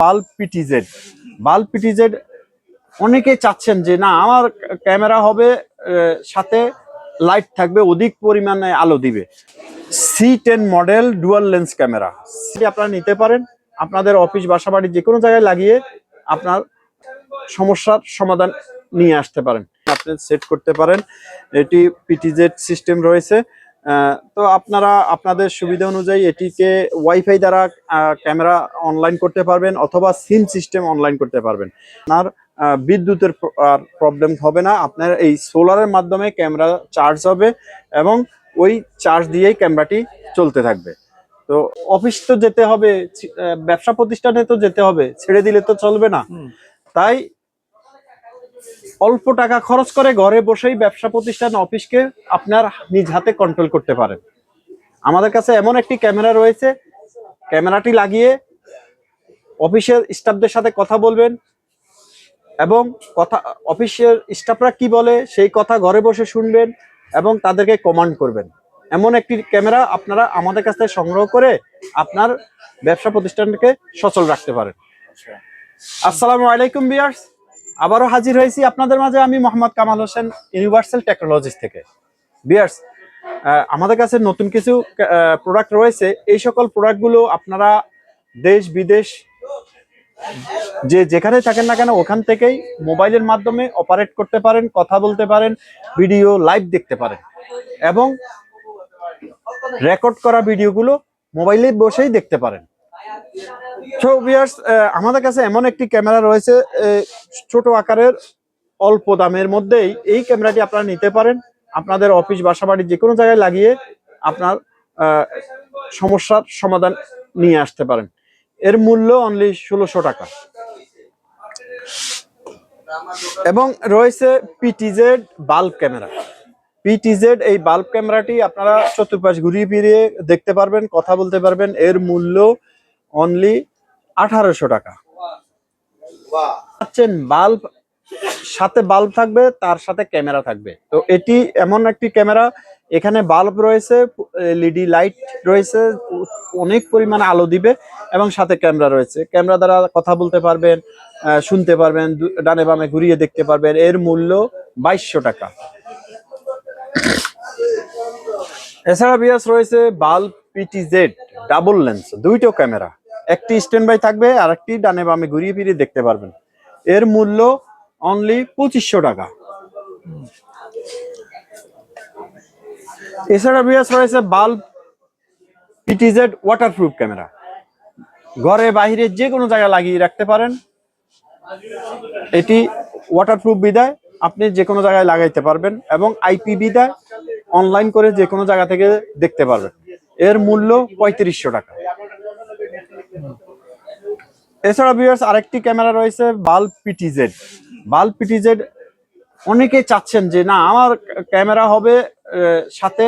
Bulb PTZ bulb PTZ অনেকেই চাচ্ছেন যে, না, আমার ক্যামেরা হবে সাথে লাইট থাকবে, অধিক পরিমাণে আলো দিবে। C ten model dual lens camera. আপনারা নিতে পারেন, আপনাদের অফিস বাসা বাড়ি যে কোনো জায়গায় লাগিয়ে আপনার সমস্যার সমাধান নিয়ে আসতে পারেন। আপনি সেট করতে পারেন। এটি পিটিজেড সিস্টেম রয়েছে। তো আপনারা আপনাদের সুবিধা অনুযায়ী এটিকে ওয়াইফাই দ্বারা ক্যামেরা অনলাইন করতে পারবেন অথবা সিম সিস্টেম অনলাইন করতে পারবেন। আপনার বিদ্যুতের আর প্রবলেম হবে না। আপনার এই সোলারের মাধ্যমে ক্যামেরা চার্জ হবে এবং ওই চার্জ দিয়েই ক্যামেরাটি চলতে থাকবে। তো অফিস তো যেতে হবে ব্যবসা প্রতিষ্ঠানে তো যেতে হবে। ছেড়ে দিলে তো চলবে না। তাই অল্প টাকা খরচ করে ঘরে বসেই ব্যবসা প্রতিষ্ঠান অফিসকে আপনার নিজ হাতে কন্ট্রোল করতে পারেন। আমাদের কাছে এমন একটি ক্যামেরা রয়েছে। ক্যামেরাটি লাগিয়ে অফিসের স্টাফদের সাথে কথা বলবেন এবং কথা অফিসের স্টাফরা কি বলে সেই কথা ঘরে বসে শুনবেন এবং তাদেরকে কমান্ড করবেন। এমন একটি ক্যামেরা আপনারা আমাদের কাছ থেকে সংগ্রহ করে আপনার ব্যবসা প্রতিষ্ঠানকে সচল রাখতে পারেন। আসসালামু আলাইকুম বিয়ার্স আবারও হাজির হয়েছি আপনাদের মাঝে আমি মোহাম্মদ কামাল হোসেন ইউনিভার্সাল টেকনোলজিস থেকে। বিয়ার্স আমাদের কাছে নতুন কিছু প্রোডাক্ট রয়েছে। এই সকল প্রোডাক্টগুলো আপনারা দেশ, বিদেশ, যে যেখানে থাকেন না কেন, ওখান থেকেই মোবাইলের মাধ্যমে অপারেট করতে পারেন, কথা বলতে পারেন ভিডিও লাইভ দেখতে পারেন। এবং রেকর্ড করা ভিডিওগুলো মোবাইলে বসেই দেখতে পারেন। সো ভিউয়ার্স আমাদের কাছে এমন একটি ক্যামেরা রয়েছে ছোট আকারের, অল্প দামের মধ্যেই এই ক্যামেরাটি আপনারা নিতে পারেন। আপনাদের অফিস বাসা বাড়ি যে কোনো জায়গায় লাগিয়ে আপনার সমস্যার সমাধান নিয়ে আসতে পারেন। এর মূল্য অনলি ষোলোশো টাকা। এবং রয়েছে পিটিজেড বাল্ব ক্যামেরা পিটিজেড এই বাল্ব ক্যামেরাটি আপনারা চতুর্পাশ ঘুরিয়ে ফিরিয়ে দেখতে পারবেন, কথা বলতে পারবেন। এর মূল্য অনলি আঠারোশো টাকা। পাচ্ছেন বাল্ব সাথে বাল্ব থাকবে তার সাথে ক্যামেরা থাকবে। তো এটি এমন একটি ক্যামেরা এখানে বাল্ব রয়েছে এলইডি লাইট রয়েছে অনেক পরিমাণে আলো দিবে এবং সাথে ক্যামেরা রয়েছে। ক্যামেরা দ্বারা কথা বলতে পারবেন শুনতে পারবেন ডানে বামে ঘুরিয়ে দেখতে পারবেন। এর মূল্য বাইশশো টাকা। এছাড়া বিয়াস রয়েছে bulb P T Z double lens দুইটো ক্যামেরা একটি স্ট্যান্ড বাই থাকবে আর একটি ডানে বামে ঘুরিয়ে ফিরিয়ে দেখতে পারবেন। এর মূল্য অনলি পঁচিশশো টাকা। এছাড়া বিয়াস রয়েছে বাল্ব পিটিজেড ওয়াটারপ্রুফ ক্যামেরা ঘরে বাইরে যে কোনো জায়গায় লাগিয়ে রাখতে পারেন। এটি ওয়াটারপ্রুফ বিদায়, আপনি যে কোনো জায়গায় লাগাইতে পারবেন এবং আইপি বিদায় অনলাইন করে যে কোনো জায়গা থেকে দেখতে পারবেন। এর মূল্য পঁয়ত্রিশশো টাকা। এছাড়া ভিউয়ার্স আরেকটি ক্যামেরা রয়েছে বাল্ব পিটিজেড বাল্ব পিটিজেড অনেকেই চাচ্ছেন যে, না, আমার ক্যামেরা হবে সাথে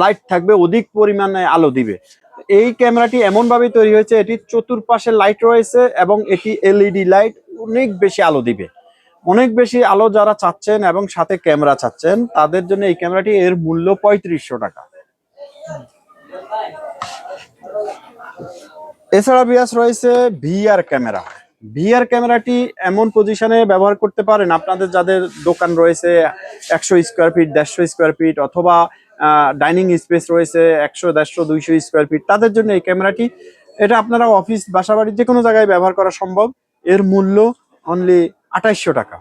লাইট থাকবে, অধিক পরিমাণে আলো দিবে। এই ক্যামেরাটি এমন ভাবে তৈরি হয়েছে, এটি চতুর্পাশে লাইট রয়েছে এবং এটি এলইডি লাইট অনেক বেশি আলো দিবে। অনেক বেশি আলো যারা চাচ্ছেন এবং সাথে ক্যামেরা চাচ্ছেন, তাদের জন্য এই ক্যামেরাটি এর মূল্য পঁয়ত্রিশশো টাকা। এছাড়া বিয়াস রয়েছে ভিআর ক্যামেরা। ভিআর ক্যামেরাটি এমন পজিশনে ব্যবহার করতে পারেন আপনাদের যাদের দোকান রয়েছে একশো স্কোয়ার ফিট দেড়শো স্কোয়ার ফিট অথবা ডাইনিং স্পেস রয়েছে একশো, দেড়শো, দুইশো স্কোয়ার ফিট তাদের জন্য এই ক্যামেরাটি, এটা আপনারা অফিস বাসা বাড়ি যে কোনো জায়গায় ব্যবহার করা সম্ভব। এর মূল্য অনলি আঠাইশশো টাকা।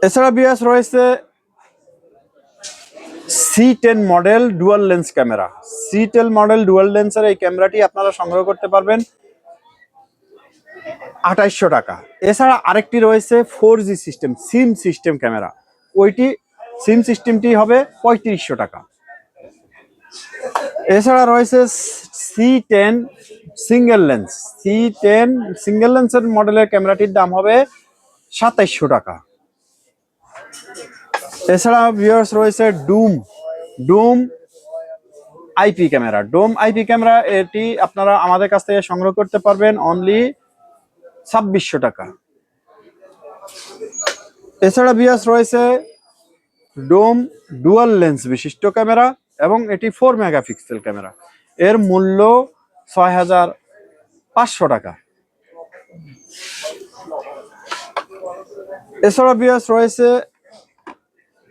এছাড়া বিয়াস রয়েছে C ten model dual lens camera C ten model dual লেন্সের এই ক্যামেরাটি আপনারা সংগ্রহ করতে পারবেন আঠাইশশো টাকা। এছাড়া আরেকটি রয়েছে four G system SIM system camera ওইটি সিম সিস্টেমটি হবে পঁয়ত্রিশশো টাকা। এছাড়া রয়েছে C ten single lens C ten single লেন্সের মডেলের ক্যামেরাটির দাম হবে সাতাইশশো টাকা। এছাড়া ভিউয়ার্স রয়েছে dome dome IP camera. Dome IP camera এটি আপনারা আমাদের কাছ থেকে সংগ্রহ করতে পারবেন অনলি ছাব্বিশশো টাকা। এছাড়া বিয়াস রয়েছে ডোম ডুয়াল লেন্স বিশিষ্ট ক্যামেরা এবং এটি ফোর মেগাপিক্সেল ক্যামেরা। এর মূল্য ছয় হাজার পাঁচশো টাকা। এছাড়া বিয়াস রয়েছে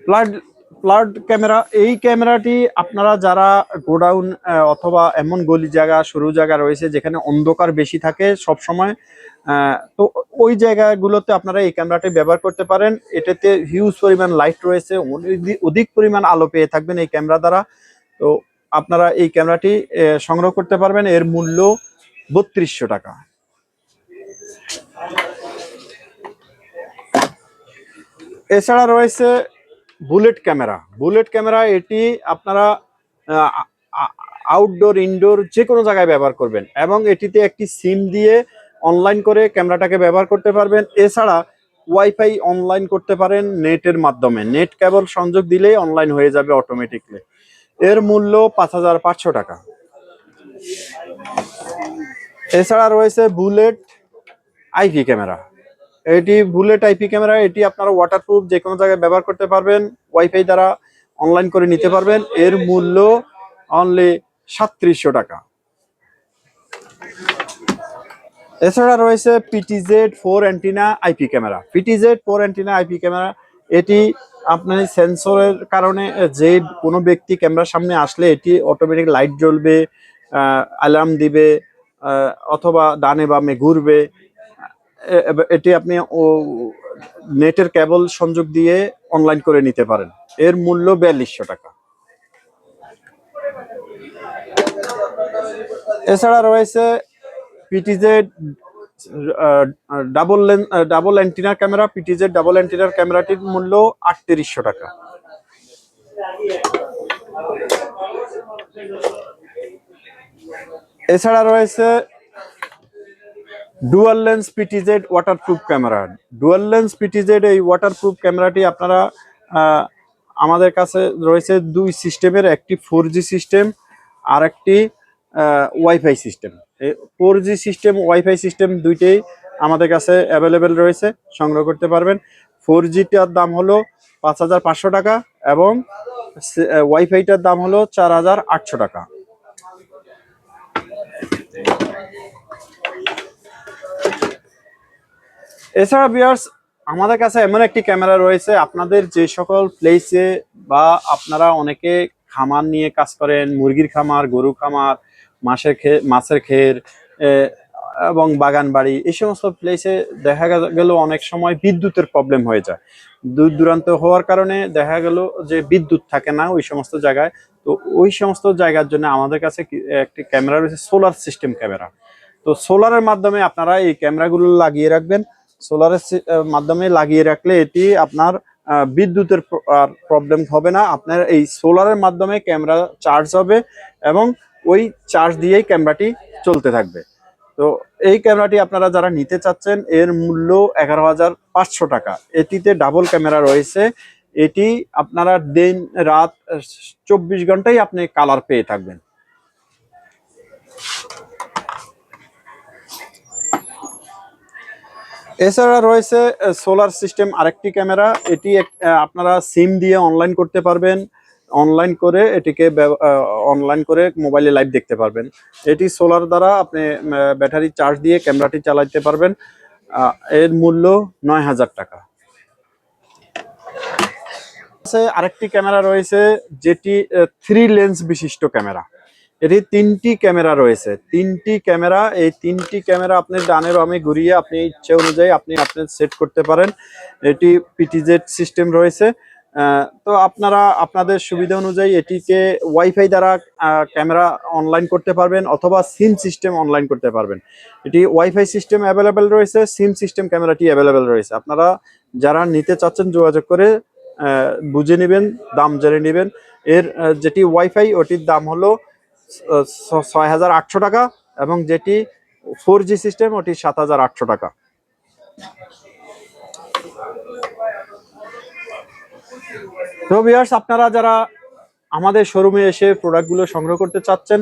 ফ্লাড ফ্লাড ক্যামেরা, এই ক্যামেরাটি আপনারা যারা গোডাউন অথবা এমন গলি জায়গা, সরু জায়গা রয়েছে যেখানে অন্ধকার বেশি থাকে সব সময় তো ওই জায়গাগুলোতে আপনারা এই ক্যামেরাটি ব্যবহার করতে পারেন। এটাতে হিউজ পরিমাণ লাইট রয়েছে, অধিক- পরিমাণ আলো পেয়ে থাকবেন এই ক্যামেরা দ্বারা। তো আপনারা এই ক্যামেরাটি সংগ্রহ করতে পারবেন। এর মূল্য বত্রিশশো টাকা। এছাড়া রয়েছে বুলেট ক্যামেরা। বুলেট ক্যামেরা এটি আপনারা আউটডোর ইনডোর যে কোনো জায়গায় ব্যবহার করবেন এবং এটিতে একটি সিম দিয়ে অনলাইন করে ক্যামেরাটাকে ব্যবহার করতে পারবেন। এছাড়া ওয়াইফাই অনলাইন করতে পারেন নেটের মাধ্যমে। নেট কেবল সংযোগ দিলেই অনলাইন হয়ে যাবে অটোমেটিকলি এর মূল্য পাঁচ হাজার পাঁচশো টাকা। এছাড়া রয়েছে বুলেট আইভি ক্যামেরা। এটি বুলেট আইপি ক্যামেরা এটি আপনারা ওয়াটারপ্রুফ যে কোনো জায়গায় ব্যবহার করতে পারবেন ওয়াইফাই দ্বারা অনলাইন করে নিতে পারবেন। এর মূল্য অনলি সাতত্রিশশো টাকা। এছাড়া রয়েছে PTZ four antenna IP camera PTZ four antenna IP camera এটি আপনার সেন্সরের কারণে যে কোনো ব্যক্তি ক্যামেরার সামনে আসলে এটি অটোমেটিক লাইট জ্বলবে অ্যালার্ম দিবে অথবা ডানে বামে ঘুরবে এটি আপনি ও, নেটের কেবল সংযোগ দিয়ে অনলাইন করে নিতে পারেন। এর মূল্য বিয়াল্লিশশো টাকা। এছাড়া রয়েছে পিটিজেড ডাবল ডাবল অ্যান্টিনার ক্যামেরা পিটিজেড ডাবল অ্যান্টিনার ক্যামেরাটির মূল্য আটত্রিশশো টাকা। এছাড়া রয়েছে dual lens PTZ waterproof camera dual lens PTZ এই ওয়াটারপ্রুফ ক্যামেরাটি আপনারা আমাদের কাছে রয়েছে দুই সিস্টেমের একটি ফোর সিস্টেম আর একটি WiFi system four G system WiFi system দুইটাই আমাদের কাছে অ্যাভেলেবেল রয়েছে, সংগ্রহ করতে পারবেন। ফোর জিটার দাম হলো পাঁচ হাজার পাঁচশো টাকা এবং ওয়াইফাইটার দাম হলো চার হাজার আটশো টাকা। এছাড়া বিয়ার্স আমাদের কাছে এমন একটি ক্যামেরা রয়েছে, আপনাদের যে সকল প্লেসে বা আপনারা অনেকে খামার নিয়ে কাজ করেন, মুরগির খামার গরু খামার, মাছের খে, মাছের খের এবং বাগান বাড়ি এই সমস্ত প্লেসে দেখা গেল অনেক সময় বিদ্যুতের প্রবলেম হয়ে যায়। দূর দূরান্ত হওয়ার কারণে দেখা গেল যে বিদ্যুৎ থাকে না ওই সমস্ত জায়গায়। তো ওই সমস্ত জায়গার জন্য আমাদের কাছে একটি ক্যামেরা রয়েছে সোলার সিস্টেম ক্যামেরা তো সোলারের মাধ্যমে আপনারা এই ক্যামেরাগুলো লাগিয়ে রাখবেন। সোলারের মাধ্যমে লাগিয়ে রাখলে এটি আপনার বিদ্যুতের প্রবলেম হবে না। আপনার এই সোলারের মাধ্যমে ক্যামেরা চার্জ হবে এবং ওই চার্জ দিয়েই ক্যামেরাটি চলতে থাকবে। তো এই ক্যামেরাটি আপনারা যারা নিতে চাচ্ছেন, এর মূল্য এগারো হাজার পাঁচশো টাকা। এটিতে ডাবল ক্যামেরা রয়েছে। এটি আপনারা দিন, রাত চব্বিশ ঘন্টাই আপনি কালার পেয়ে থাকবেন। এছাড়া রয়েছে সোলার সিস্টেম আরেকটি ক্যামেরা এটি আপনারা সিম দিয়ে অনলাইন করতে পারবেন। অনলাইন করে এটিকে অনলাইন করে মোবাইলে লাইভ দেখতে পারবেন। এটি সোলার দ্বারা আপনি ব্যাটারি চার্জ দিয়ে ক্যামেরাটি চালাতে পারবেন। এর মূল্য নয় হাজার টাকা। আরেকটি ক্যামেরা রয়েছে, যেটি থ্রি লেন্স বিশিষ্ট ক্যামেরা এটি তিনটি ক্যামেরা রয়েছে। তিনটি ক্যামেরা, এই তিনটি ক্যামেরা আপনি ডানে আমি ঘুরিয়ে আপনি ইচ্ছে অনুযায়ী আপনি আপনি সেট করতে পারেন। এটি পিটিজেড সিস্টেম রয়েছে। তো আপনারা, আপনাদের সুবিধা অনুযায়ী এটিকে ওয়াইফাই দ্বারা ক্যামেরা অনলাইন করতে পারবেন অথবা সিম সিস্টেম অনলাইন করতে পারবেন। এটি ওয়াইফাই সিস্টেম অ্যাভেলেবেল রয়েছে সিম সিস্টেম ক্যামেরাটি অ্যাভেলেবেল রয়েছে। আপনারা যারা নিতে চাচ্ছেন যোগাযোগ করে বুঝে নেবেন, দাম জেনে নেবেন। এর যেটি ওয়াইফাই ওটির দাম হলো ছয় হাজার আটশো টাকা এবং যেটি ফোর জি সিস্টেম, ওটি সাত হাজার আটশো টাকা। তো ভিউয়ার্স আপনারা যারা আমাদের শোরুমে এসে প্রোডাক্টগুলো সংগ্রহ করতে চাচ্ছেন,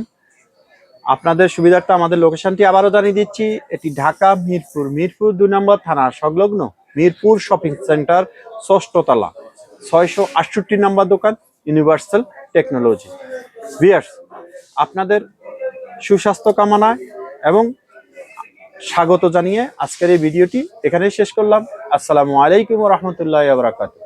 আপনাদের সুবিধার্থে আমাদের লোকেশনটি আবারও জানিয়ে দিচ্ছি। এটি ঢাকা, মিরপুর। মিরপুর দুই নম্বর থানার সংলগ্ন মিরপুর শপিং সেন্টার ষষ্ঠতলা ছয়শো আটষট্টি নম্বর দোকান ইউনিভার্সাল টেকনোলজি ভিয়ার্স আপনাদের সুস্বাস্থ্য কামনায় এবং স্বাগত জানিয়ে আজকের এই ভিডিওটি এখানেই শেষ করলাম। আসসালামু আলাইকুম রহমতুল্লাহ বারাকাতু